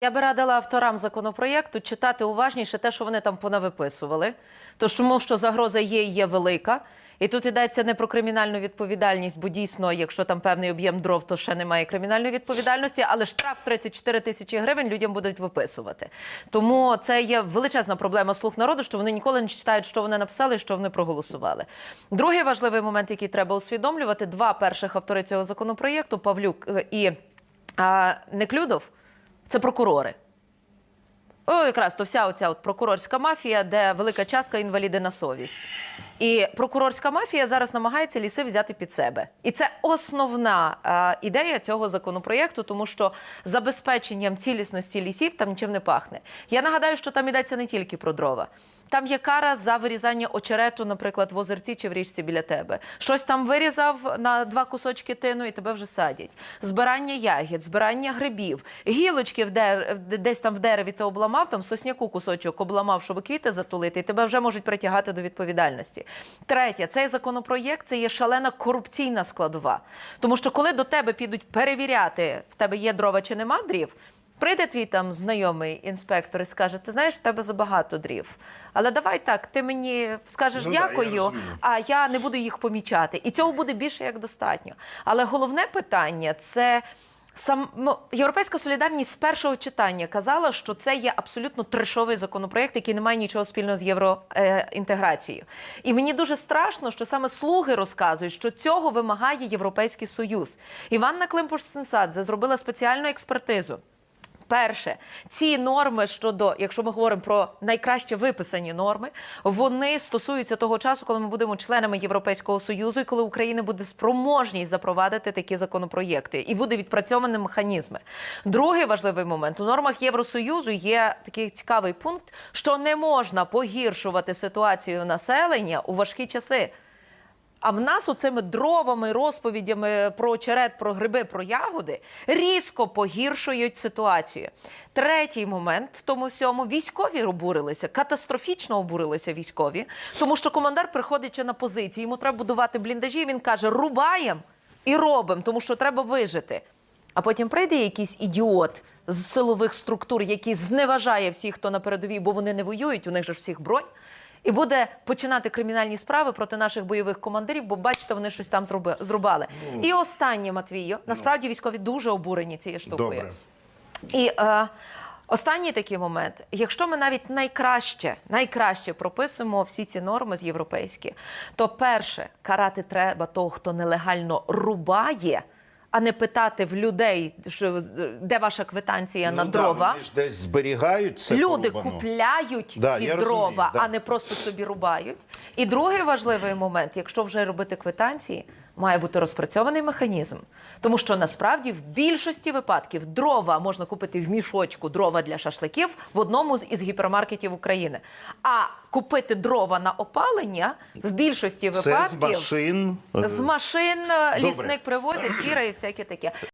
Я би радила авторам законопроєкту читати уважніше те, що вони там понавиписували, тож тому що загроза є є велика. І тут йдеться не про кримінальну відповідальність, бо дійсно, якщо там певний об'єм дров, то ще немає кримінальної відповідальності, але штраф 34 тисячі гривень людям будуть виписувати. Тому це є величезна проблема слуг народу, що вони ніколи не читають, що вони написали і що вони проголосували. Другий важливий момент, який треба усвідомлювати: два перших автори цього законопроєкту Павлюк е, і а, Неклюдов це прокурори. О, якраз то вся оця от прокурорська мафія, де велика частка інваліди на совість. І прокурорська мафія зараз намагається ліси взяти під себе. І це основна е, ідея цього законопроєкту, тому що забезпеченням цілісності лісів там нічим не пахне. Я нагадаю, що там йдеться не тільки про дрова. Там є кара за вирізання очерету, наприклад, в озерці чи в річці біля тебе. Щось там вирізав на два кусочки тину, і тебе вже садять. Збирання ягід, збирання грибів, гілочки в дер... десь там в дереві ти обламав, там сосняку кусочок обламав, щоб квіти затулити, і тебе вже можуть притягати до відповідальності. Третє, цей законопроєкт це є шалена корупційна складова. Тому що коли до тебе підуть перевіряти, в тебе є дрова чи нема дрів. Прийде твій там знайомий інспектор і скаже: ти знаєш, в тебе забагато дрів. Але давай так, ти мені скажеш Ну да, я дякую, а я не буду їх помічати. І цього буде більше як достатньо. Але головне питання це. Сам ну, європейська солідарність з першого читання казала, що це є абсолютно трешовий законопроєкт, який не має нічого спільного з євроінтеграцією. І мені дуже страшно, що саме слуги розказують, що цього вимагає Європейський Союз. Іванна Климпуш-Сенсадзе зробила спеціальну експертизу. Перше, ці норми щодо, якщо ми говоримо про найкраще виписані норми, вони стосуються того часу, коли ми будемо членами Європейського союзу, і коли Україна буде спроможність запровадити такі законопроєкти, і буде відпрацьовані механізми. Другий важливий момент у нормах Євросоюзу є такий цікавий пункт, що не можна погіршувати ситуацію населення у важкі часи. А в нас оцими дровами, розповідями про очерет, про гриби, про ягоди різко погіршують ситуацію. Третій момент в тому всьому військові обурилися, катастрофічно обурилися військові, тому що командар приходячи на позиції, йому треба будувати бліндажі. Він каже: рубаємо і робимо, тому що треба вижити. А потім прийде якийсь ідіот з силових структур, який зневажає всіх, хто на передовій, бо вони не воюють, у них ж всіх бронь. І буде починати кримінальні справи проти наших бойових командирів, бо бачите, вони щось там зрубали. І останнє, Матвію, насправді військові дуже обурені цією штукою. Добре. І е, останній такий момент: якщо ми навіть найкраще, найкраще прописуємо всі ці норми з європейські, то перше карати треба того, хто нелегально рубає. А не питати в людей, що де ваша квитанція на Ну да, дрова. вони ж десь зберігають це Люди порубано. купляють Да, ці дрова, розумію, да. а не просто собі рубають. І другий важливий момент, якщо вже робити квитанції, має бути розпрацьований механізм. Тому що насправді в більшості випадків дрова можна купити в мішочку дрова для шашликів в одному з із гіпермаркетів України. А купити дрова на опалення в більшості Це з випадків машин. з машин лісник привозять фіра і всяке таке.